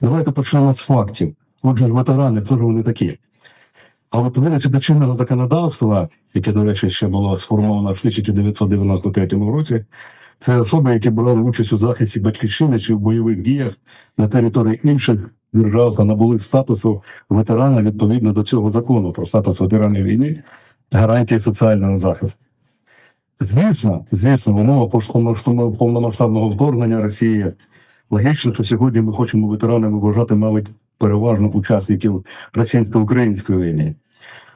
Давайте почнемо з фактів. Отже, ветерани, хто ж вони такі? А от виходячи до чинного законодавства, яке, до речі, ще було сформовано в 1993 році, це особи, які брали участь у захисті батьківщини чи в бойових діях на території інших держав та набули статусу ветерана відповідно до цього закону про статус ветеранів війни та гарантії соціального захисту. Звісно, звісно, повномасштабного- повномасштабного вторгнення Росії логічно, що сьогодні ми хочемо ветеранами вважати, мабуть, переважно учасників російсько-української війни.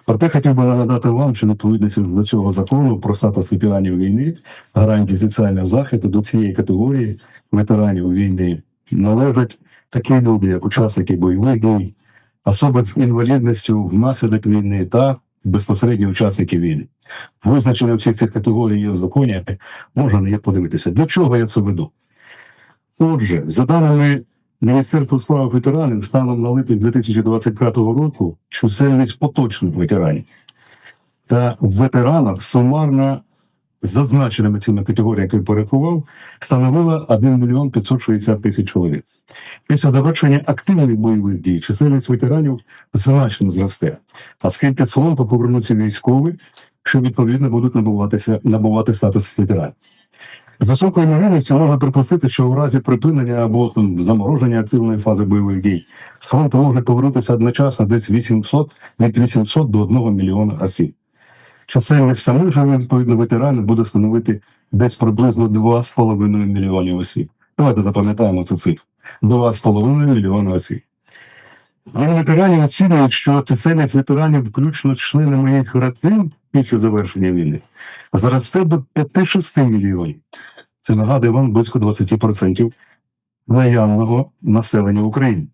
Проте хотів би нагадати вам, що відповідності до цього закону про статус ветеранів війни, гарантії соціального захисту до цієї категорії ветеранів війни належать такі люди, як учасники бойових дій, особи з інвалідністю внаслідок війни та безпосередні учасники війни. Визначення всіх цих категорій є в законі, можна на них подивитися. До чого я це веду? Отже, за даними Міністерства справ ветеранів, станом на липень 2025 року чисельність поточних ветеранів та ветеранів сумарно зазначеними цими категоріями, які порахував, становила 1 мільйон 560 тисяч чоловік. Після завершення активних бойових дій чисельність ветеранів значно зросте, оскільки з фронту повернуться військові, що відповідно будуть набуватися набувати статус ветеранів. З високою ймовірністю можна припустити, що у разі припинення або там, замороження активної фази бойових дій з фронту може повернутися одночасно десь 800 від 800 до 1 мільйона осіб. Чисельність самих відповідно ветеранів буде становити десь приблизно 2,5 мільйонів осіб. Давайте запам'ятаємо цю цифру. 2,5 мільйона осіб. Вони ветеранів оцінюють, що чисельність ветеранів, включно членами їх родин після завершення війни, зросте до 5-6 мільйонів. Це нагадує вам близько 20% наявного населення України.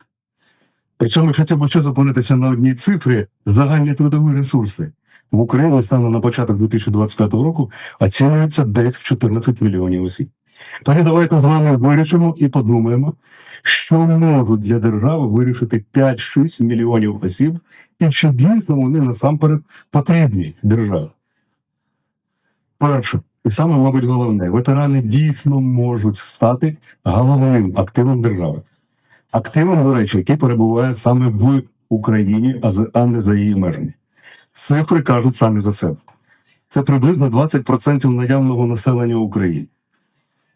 Причому хотів би ще зупинитися на одній цифрі загальні трудові ресурси. В Україні станом на початок 2025 року оцінюється десь в 14 мільйонів осіб. Тоді давайте з вами вирішимо і подумаємо, що можуть для держави вирішити 5-6 мільйонів осіб, і чи дійсно вони насамперед потрібні державі. Перше, і саме, мабуть, головне, ветерани дійсно можуть стати головним активом держави. Активом, до речі, який перебуває саме в Україні, а не за її межами. Цифри кажуть самі за себе. Це приблизно 20% наявного населення України.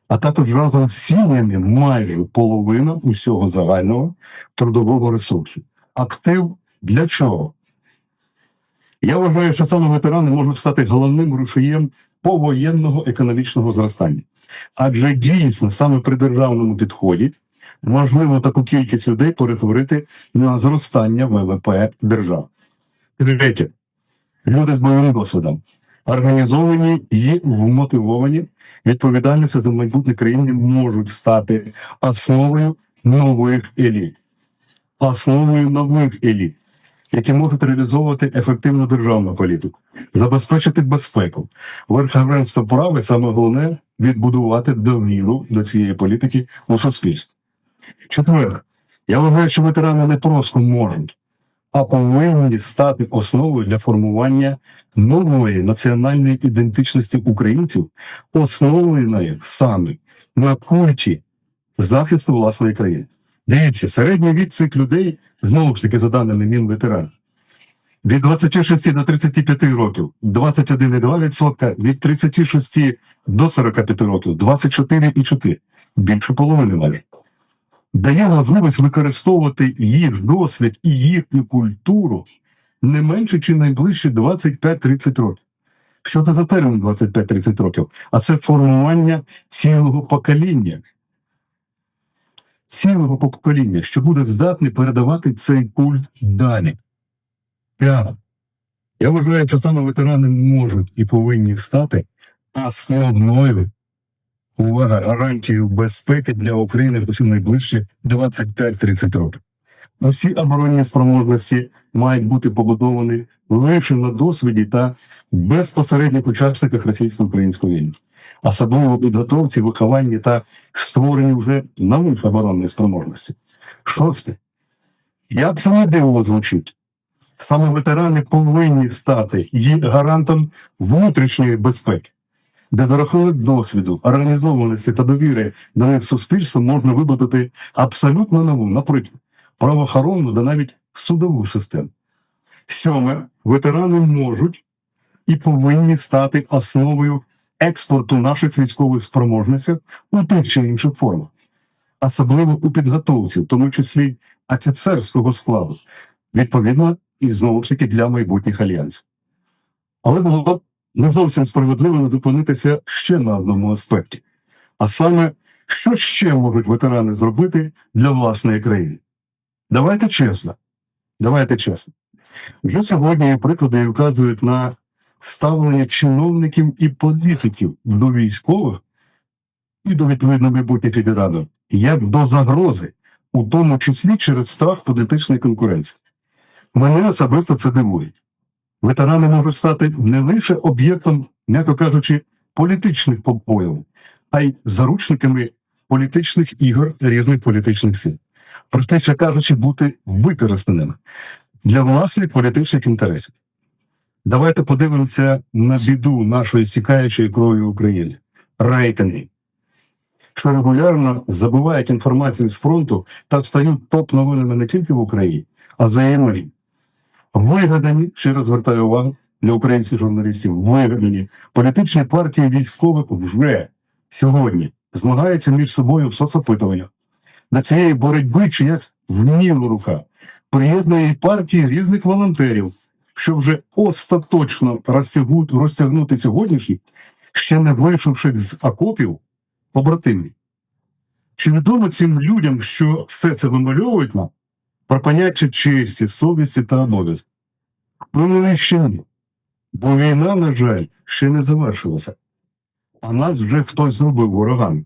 А також разом з сім'ями майже половина усього загального трудового ресурсу. Актив для чого? Я вважаю, що саме ветерани можуть стати головним рушієм повоєнного економічного зростання. Адже дійсно саме при державному підході можливо таку кількість людей перетворити на зростання ВВП держави. Третє. Люди з бойовим досвідом організовані і вмотивовані відповідальності за майбутнє країни можуть стати основою нових еліт, основою нових еліт, які можуть реалізовувати ефективну державну політику, забезпечити безпеку, верховенство права саме головне відбудувати довіру до цієї політики у суспільстві. Четверте, я вважаю, що ветерани не просто можуть, а повинні стати основою для формування нової національної ідентичності українців, основаної саме на культі захисту власної країни. Дивіться, середній вік цих людей, знову ж таки, за даними Мінветеранів, від 26 до 35 років 21,2%, від 36 до 45 років 24,4%. Більше половини майже. Дає можливість використовувати їх досвід і їхню культуру не менше чи найближче 25-30 років. Що це за термін 25-30 років? А це формування цілого покоління. Цілого покоління, що буде здатний передавати цей культ далі. П'яте. Я вважаю, що саме ветерани можуть і повинні стати основною увага гарантією безпеки для України в найближчі 25-30 років. Усі оборонні спроможності мають бути побудовані лише на досвіді та безпосередніх учасниках російсько-української війни, особливо підготовці, вихованні та створенні вже нових оборонних спроможностей. Шосте. Як це не дивно звучить? Саме ветерани повинні стати є гарантом внутрішньої безпеки. Де за рахунок досвіду, організованості та довіри до них суспільства можна вибудувати абсолютно нову, наприклад, правоохоронну та навіть судову систему. Сьоме, ветерани можуть і повинні стати основою експорту наших військових спроможностей у тих чи інших формах, особливо у підготовці, в тому числі офіцерського складу, відповідно і знову ж таки для майбутніх альянсів. Але було б не зовсім справедливо не зупинитися ще на одному аспекті. А саме, що ще можуть ветерани зробити для власної країни? Давайте чесно. Давайте чесно. Вже сьогодні приклади, вказують на ставлення чиновників і політиків до військових і до відповідно майбутніх ветеранів як до загрози, у тому числі через страх політичної конкуренції. Мене особисто це дивує. Ветерани можуть стати не лише об'єктом, м'яко кажучи, політичних побоїв, а й заручниками політичних ігор різних політичних сил. Простіше кажучи, бути використаними для власних політичних інтересів. Давайте подивимося на біду нашої стікаючої кров'ю України. Рейтинги, що регулярно забувають інформацію з фронту та стають топ-новинами не тільки в Україні, а за межі. Вигадані, ще раз звертаю увагу для українських журналістів, вигадані політичні партії військових вже сьогодні змагаються між собою в соцопитуваннях. До цієї боротьби чиясь вміла рука приєднує партії різних волонтерів, що вже остаточно розтягнути, сьогоднішніх, ще не вийшовши з окопів побратимів. Чи відомо цим людям, що все це вимальовують нам про поняття честі, совісті та обов'язку? Ну, ще ні. Бо війна, на жаль, ще не завершилася. А нас вже хтось зробив ворогами.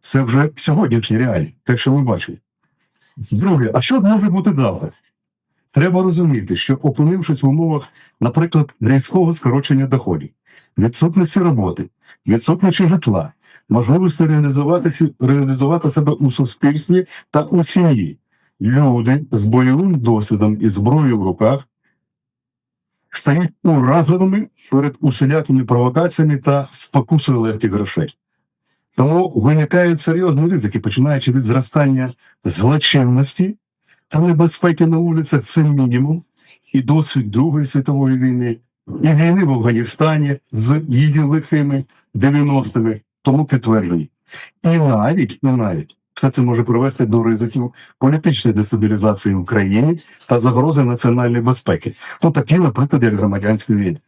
Це вже сьогоднішні реалії, те, що ми бачимо. Друге, а що може бути далі? Треба розуміти, що опинившись в умовах, наприклад, різкого скорочення доходів, відсутності роботи, відсутності житла, можливості реалізуватися, реалізувати себе у суспільстві та у сім'ї, люди з бойовим досвідом і зброєю в руках стають уразливими перед усілякими провокаціями та спокусою легких грошей. Тому виникають серйозні ризики, починаючи від зростання злочинності та небезпеки на вулицях це мінімум, і досвід Другої світової війни, і війни в Афганістані з її лихими 90-ми, тому підтверджені. І навіть, і навіть все це може привести до ризиків політичної дестабілізації України та загрози національної безпеки. Ну такі, наприклад, як громадянські війни.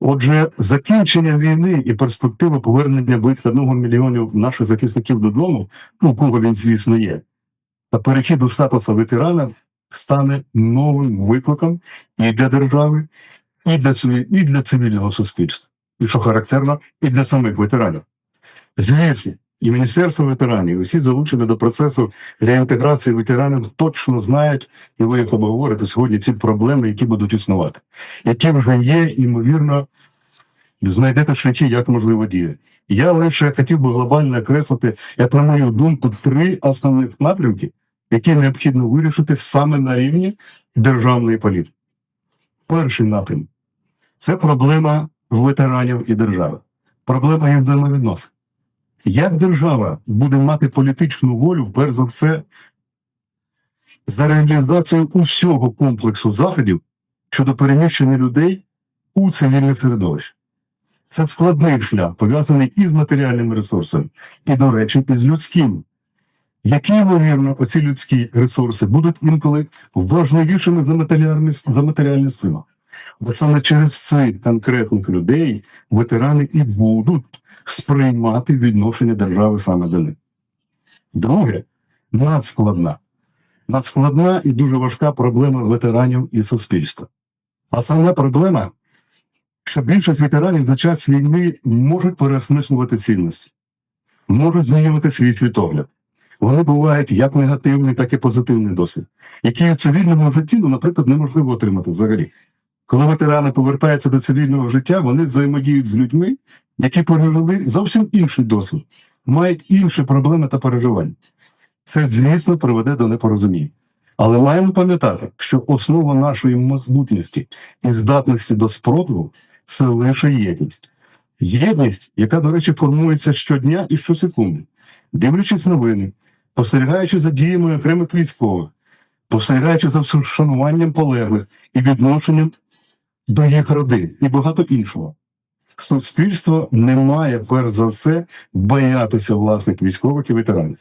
Отже, закінчення війни і перспектива повернення близько одного мільйонів наших захисників додому, ну кого він, звісно, є, та перехід до статусу ветерана стане новим викликом і для держави, і для, і для цивільного суспільства. І що характерно, і для самих ветеранів. Звісно, і Міністерство ветеранів, і всі залучені до процесу реінтеграції ветеранів точно знають, і ви їх обговорите сьогодні ці проблеми, які будуть існувати, які вже є, ймовірно, знайдете шляхи, як можливо діяти. Я лише хотів би глобально окреслити, як на мою думку, три основних напрямки, які необхідно вирішити саме на рівні державної політики. Перший напрям це проблема ветеранів і держави, проблема їх взаємовідносин. Як держава буде мати політичну волю, перш за все, за реалізацію усього комплексу заходів щодо переміщення людей у цивільне середовище? Це складний шлях, пов'язаний і з матеріальними ресурсами, і, до речі, і з людським. Які, ймовірно, оці людські ресурси будуть інколи важливішими за матеріальні, за матеріальні стимул. Бо саме через цих конкретних людей ветерани і будуть сприймати відношення держави саме до них. Друге, надскладна. Надскладна і дуже важка проблема ветеранів і суспільства. А саме проблема, що більшість ветеранів за час війни можуть переосмислювати цінності, можуть змінювати свій світогляд. Вони бувають як негативний, так і позитивний досвід, який у цивільному житті, ну, наприклад, неможливо отримати взагалі. Коли ветерани повертаються до цивільного життя, вони взаємодіють з людьми, які пережили зовсім інший досвід, мають інші проблеми та переживання. Це, звісно, приведе до непорозуміння. Але маємо пам'ятати, що основа нашої майбутності і здатності до спротиву це лише єдність. Єдність, яка, до речі, формується щодня і щосекунди, дивлячись новини, спостерігаючи за діями окремих військових, спостерігаючи за вшануванням полеглих і відношенням до їх родин і багато іншого. Суспільство не має, перш за все, боятися власних військових і ветеранів.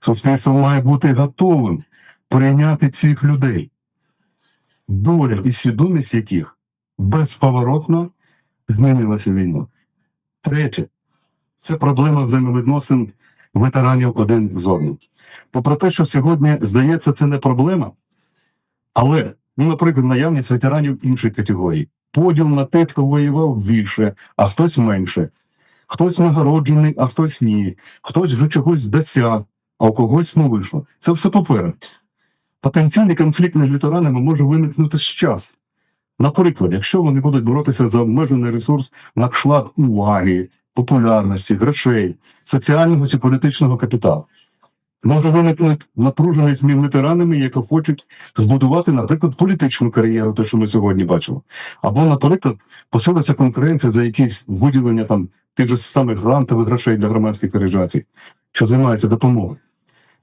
Суспільство має бути готовим прийняти цих людей, доля і свідомість яких безповоротно змінилася війною. Третє, це проблема взаємовідносин ветеранів один з одним. Попри те, що сьогодні здається, це не проблема, але, ну, наприклад, наявність ветеранів іншої категорії, поділ на тих, хто воював більше, а хтось менше, хтось нагороджений, а хтось ні, хтось вже чогось досяг, а у когось не вийшло. Це все попереду. Потенційний конфлікт між ветеранами може виникнути з часу. Наприклад, якщо вони будуть боротися за обмежений ресурс на кшталт уваги, популярності, грошей, соціального чи політичного капіталу. Може виникнути напруженість між ветеранами, які хочуть збудувати, наприклад, політичну кар'єру, те, що ми сьогодні бачимо. Або, наприклад, посилиться конкуренція за якісь виділення там тих же самих грантових грошей для громадських організацій, що займаються допомогою.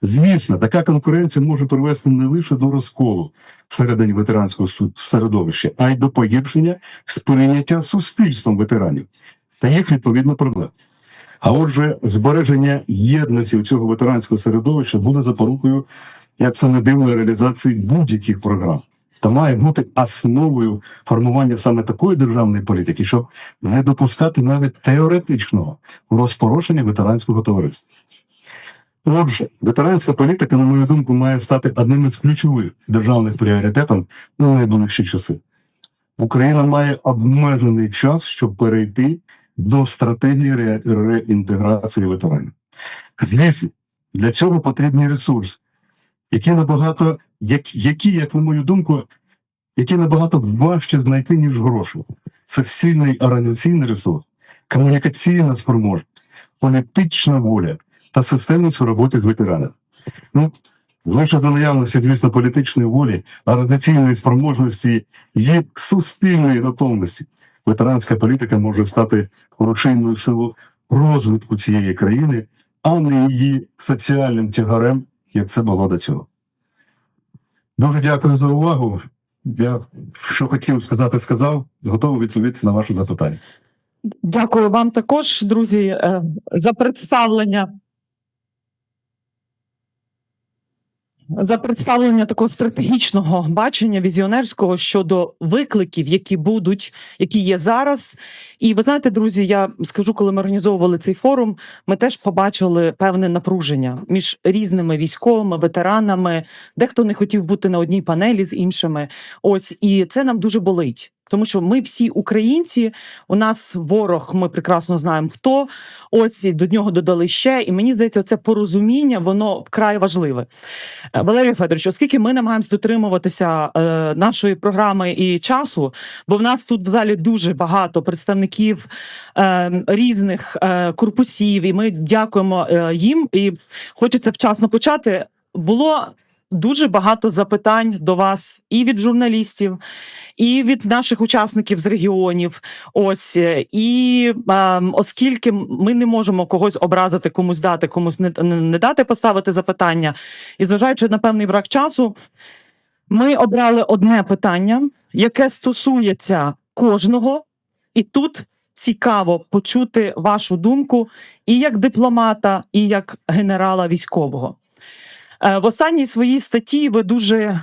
Звісно, така конкуренція може привести не лише до розколу всередині ветеранського середовища, а й до погіршення сприйняття суспільством ветеранів та їх відповідно проблем. А отже, збереження єдності цього ветеранського середовища буде запорукою, як це не дивно, реалізації будь-яких програм. Та має бути основою формування саме такої державної політики, щоб не допускати навіть теоретичного розпорошення ветеранського товариства. Отже, ветеранська політика, на мою думку, має стати одним із ключових державних пріоритетів на найближчі часи. Україна має обмежений час, щоб перейти до стратегії ре- реінтеграції ветеранів. Звісно, для цього потрібний ресурс, який набагато, як, які, як на мою думку, які набагато важче знайти, ніж гроші. Це сильний організаційний ресурс, комунікаційна спроможність, політична воля та системність у роботі з ветеранами. Ну, лише за наявності, звісно, політичної волі, організаційної спроможності є суспільної готовності. Ветеранська політика може стати рушійною силою розвитку цієї країни, а не її соціальним тягарем, як це було до цього. Дуже дякую за увагу. Я що хотів сказати, сказав, готовий відповісти на ваше запитання. Дякую вам також, друзі, е, за представлення. За представлення такого стратегічного бачення візіонерського щодо викликів, які будуть, які є зараз. І ви знаєте, друзі, я скажу, коли ми організовували цей форум, ми теж побачили певне напруження між різними військовими, ветеранами. Дехто не хотів бути на одній панелі з іншими. Ось і це нам дуже болить. Тому що ми всі українці, у нас ворог, ми прекрасно знаємо хто. Ось до нього додали ще. І мені здається, це порозуміння, воно вкрай важливе. Е, Валерій Федорович, оскільки ми намагаємось дотримуватися е, нашої програми і часу, бо в нас тут в залі дуже багато представників е, різних е, корпусів, і ми дякуємо е, їм. І хочеться вчасно почати. Було дуже багато запитань до вас і від журналістів, і від наших учасників з регіонів. Ось е, і е, оскільки ми не можемо когось образити, комусь дати, комусь не, не, не дати поставити запитання, і зважаючи на певний брак часу, ми обрали одне питання, яке стосується кожного, і тут цікаво почути вашу думку і як дипломата, і як генерала військового. Е, В останній своїй статті ви дуже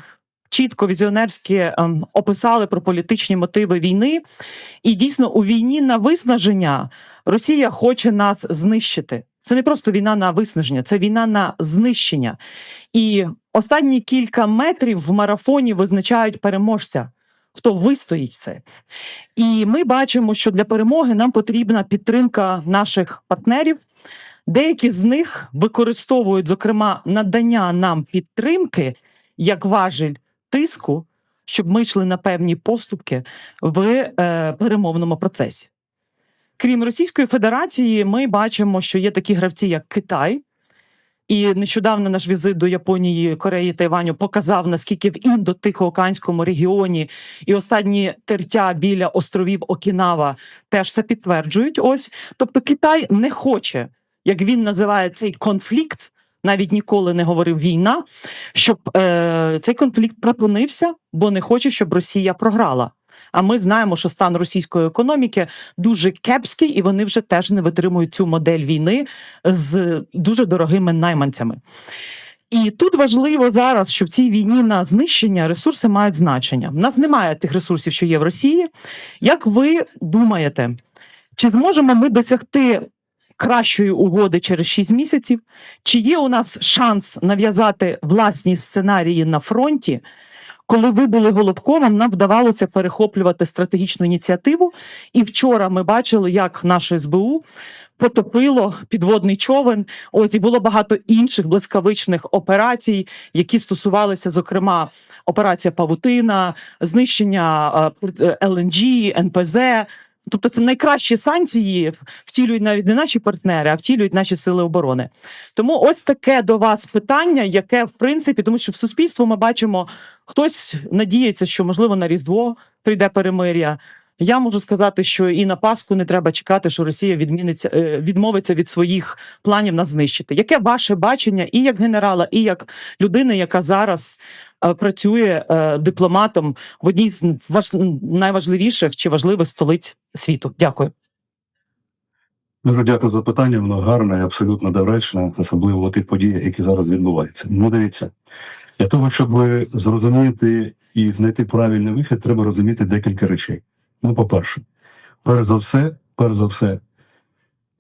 чітко візіонерськи ем, описали про політичні мотиви війни, і дійсно у війні на виснаження Росія хоче нас знищити. Це не просто війна на виснаження, це війна на знищення. І останні кілька метрів в марафоні визначають переможця, хто вистоїть це. І ми бачимо, що для перемоги нам потрібна підтримка наших партнерів. Деякі з них використовують, зокрема, надання нам підтримки як важіль тиску, щоб ми йшли на певні поступки в е, перемовному процесі. Крім Російської Федерації, ми бачимо, що є такі гравці, як Китай, І нещодавно наш візит до Японії, Кореї, Тайваню показав, наскільки в індо-тихоокеанському регіоні і останні тертя біля островів Окінава теж це підтверджують. Ось тобто Китай не хоче, як він називає цей конфлікт. Навіть ніколи не говорив війна, щоб е, цей конфлікт припинився, бо не хоче, щоб Росія програла. А ми знаємо, що стан російської економіки дуже кепський, і вони вже теж не витримують цю модель війни з дуже дорогими найманцями. І тут важливо зараз, що в цій війні на знищення ресурси мають значення. В нас немає тих ресурсів, що є в Росії. Як ви думаєте, чи зможемо ми досягти кращої угоди через 6 місяців? Чи є у нас шанс нав'язати власні сценарії на фронті? Коли ви були голубкомом, нам вдавалося перехоплювати стратегічну ініціативу. І вчора ми бачили, як наше СБУ потопило підводний човен. Ось і було багато інших блискавичних операцій, які стосувалися, зокрема, операція Павутина, знищення е, НПЗ. Тобто це найкращі санкції втілюють навіть не наші партнери, а втілюють наші сили оборони. Тому ось таке до вас питання, яке в принципі, тому що в суспільстві ми бачимо, хтось надіється, що можливо на Різдво прийде перемир'я. Я можу сказати, що і на Пасху не треба чекати, що Росія відміниться е, відмовиться від своїх планів нас знищити. Яке ваше бачення і як генерала, і як людини, яка зараз працює е, дипломатом в одній з важ... найважливіших чи важливих столиць світу? Дякую. Дуже дякую за питання. Воно гарне і абсолютно доречне, особливо в тих подіях, які зараз відбуваються. Ну, дивіться, для того, щоб зрозуміти і знайти правильний вихід, треба розуміти декілька речей. Ну, по-перше, перш за все, перш за все,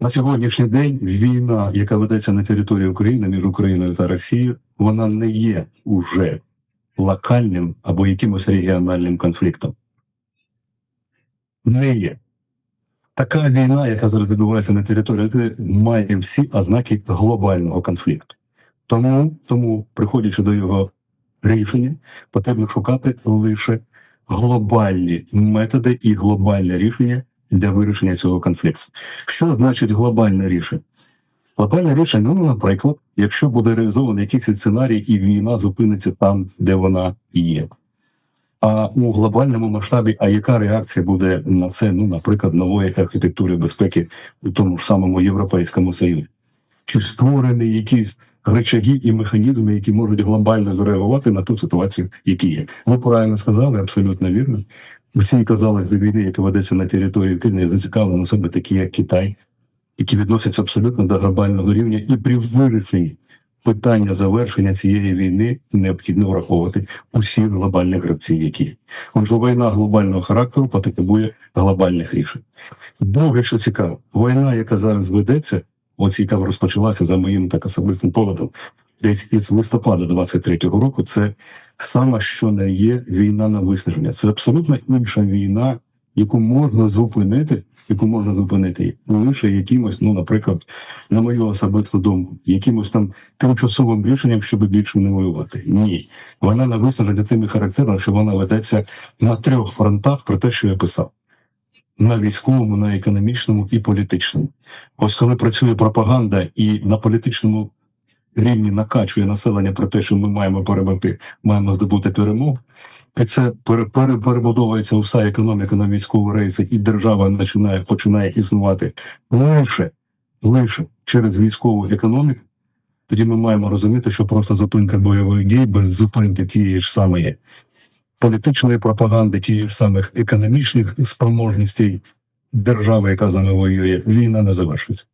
на сьогоднішній день війна, яка ведеться на території України між Україною та Росією, вона не є уже локальним або якимось регіональним конфліктом. Не є. Така війна, яка зараз відбувається на території, має всі ознаки глобального конфлікту. Тому, тому, приходячи до його рішення, потрібно шукати лише глобальні методи і глобальне рішення для вирішення цього конфлікту. Що значить глобальне рішення? Глобальне рішення, ну, наприклад, якщо буде реалізований якийсь сценарій, і війна зупиниться там, де вона є. А у глобальному масштабі, а яка реакція буде на це, ну, наприклад, нової архітектури безпеки у тому ж самому Європейському Союзі? Чи створені якісь речаги і механізми, які можуть глобально зреагувати на ту ситуацію, які є? Ви правильно сказали, абсолютно вірно. Всі казали, що війни, яка ведеться на території України, зацікавлені особи такі, як Китай, які відносяться абсолютно до глобального рівня, і при вирішенні питання завершення цієї війни необхідно враховувати усі глобальні гравці, які. Отже, війна глобального характеру потребує глобальних рішень. Друге, що цікаво, війна, яка зараз ведеться, ось яка розпочалася за моїм так особистим поглядом, десь із листопада 23-го року, це саме що не є війна на виснаження. Це абсолютно інша війна, яку можна зупинити, яку можна зупинити лише якимось, ну, наприклад, на мою особисту думку, якимось там тимчасовим рішенням, щоб більше не воювати. Ні, вона на виснаження тим і характерна, що вона ведеться на трьох фронтах про те, що я писав. На військовому, на економічному і політичному. Ось коли працює пропаганда і на політичному рівні накачує населення про те, що ми маємо перемогти, маємо здобути перемогу. І це пере- пере- перебудовується вся економіка на військові рейси, і держава починає починає існувати лише, лише через військову економіку. Тоді ми маємо розуміти, що просто зупинка бойових дій без зупинки тієї ж самої політичної пропаганди, тієї ж самих економічних спроможностей держави, яка з нами воює, війна не завершиться.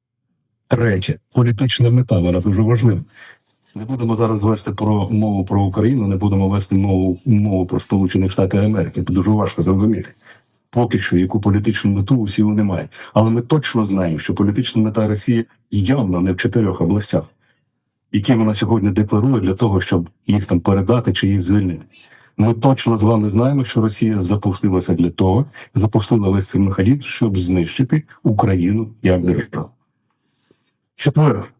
Третє, політична мета, вона дуже важлива. Не будемо зараз вести про мову про Україну, не будемо вести мову, мову про Сполучені Штати Америки. Це дуже важко зрозуміти. Поки що, яку політичну мету усі вони мають. Але ми точно знаємо, що політична мета Росії явно не в чотирьох областях, які вона сьогодні декларує для того, щоб їх там передати чи їх звільнити. Ми точно з вами знаємо, що Росія запустилася для того, запустила весь цей механізм, щоб знищити Україну як державу. Четверте,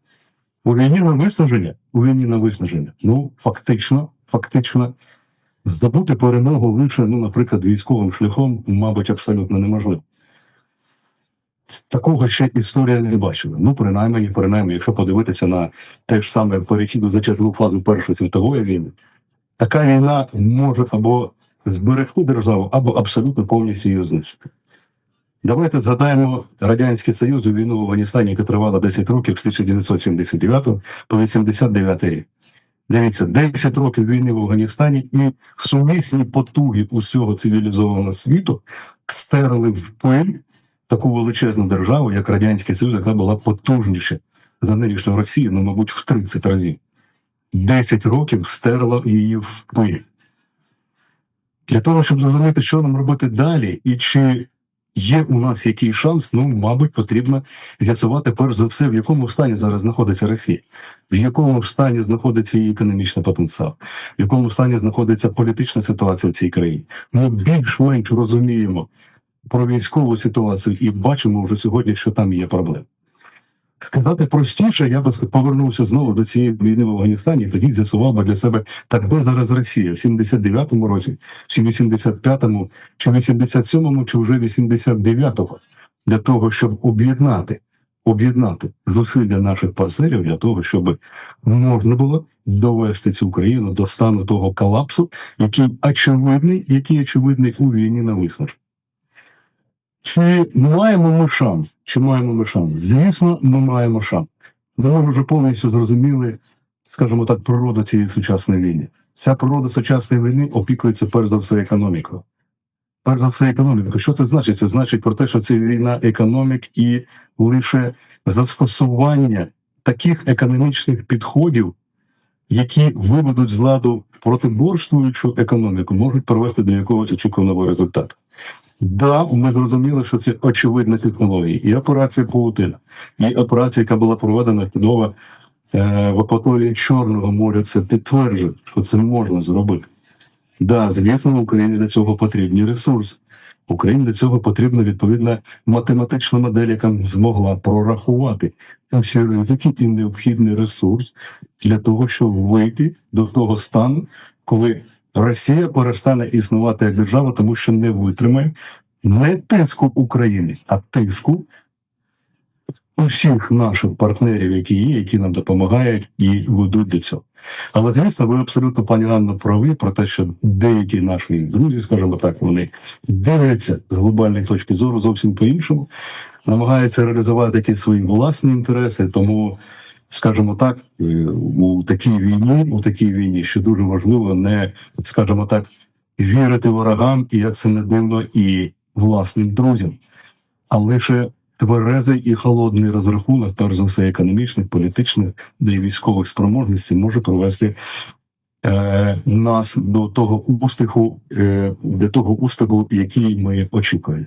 у війні на виснаження, у війні на виснаження, ну фактично, фактично, здобути перемогу лише, ну, наприклад, військовим шляхом, мабуть, абсолютно неможливо. Такого ще історія не бачила. Ну, принаймні, принаймні, якщо подивитися на те ж саме перехід у зачерпну фазу Першої світової війни, така війна може або зберегти державу, або абсолютно повністю її знищити. Давайте згадаємо Радянський Союз у війну в Афганістані, яка тривала 10 років з 1979 по 89 рік. Дивіться, 10 років війни в Афганістані і сумісні потуги усього цивілізованого світу стерли в пиль таку величезну державу, як Радянський Союз, яка була потужніша за нинішню Росію, ну, мабуть, в 30 разів. 10 років стерла її в пиль. Для того, щоб зрозуміти, що нам робити далі, і чи є у нас який шанс, ну, мабуть, потрібно з'ясувати перш за все, в якому стані зараз знаходиться Росія, в якому стані знаходиться її економічний потенціал, в якому стані знаходиться політична ситуація в цій країні. Ми більш-менш розуміємо про військову ситуацію і бачимо вже сьогодні, що там є проблеми. Сказати простіше, я би повернувся знову до цієї війни в Афганістані, і тоді з'ясував би для себе, так де зараз Росія в 79-му році, чи 85-му, чи 87-му, чи вже 89-го, для того, щоб об'єднати, об'єднати зусилля наших партнерів для того, щоб можна було довести цю країну до стану того колапсу, який очевидний, який очевидний у війні на виснаження. Чи маємо ми шанс? Чи маємо ми шанс? Звісно, ми маємо шанс. Ми вже повністю зрозуміли, скажімо так, природу цієї сучасної війни. Ця природа сучасної війни опікується перш за все економікою. Перш за все економікою. Що це значить? Це значить про те, що це війна економік і лише застосування таких економічних підходів, які виведуть з ладу протиборствуючу економіку, можуть привести до якогось очікуваного результату. Да, ми зрозуміли, що це очевидна технологія. І операція Паутина, і операція, яка була проведена чудово е, в акваторії Чорного моря, це підтверджує, що це можна зробити. Да, звісно, Україні для цього потрібні ресурси. Україні для цього потрібна відповідна математична модель, яка змогла прорахувати всі ризики і необхідний ресурс для того, щоб вийти до того стану, коли Росія перестане існувати як держава, тому що не витримає не тиску України, а тиску усіх наших партнерів, які є, які нам допомагають і ведуть до цього. Але звісно, ви абсолютно пані Ганно праві про те, що деякі наші друзі, скажімо так, вони дивляться з глобальної точки зору зовсім по-іншому, намагаються реалізувати якісь свої власні інтереси, тому. Скажімо так, е, у такій війні, у такій війні, що дуже важливо, не скажімо так, вірити ворогам, і як це не дивно, і власним друзям, а лише тверезий і холодний розрахунок, перш за все, економічних, політичних, де й військових спроможностей може привести е, нас до того успіху, е, до того успіху, який ми очікуємо.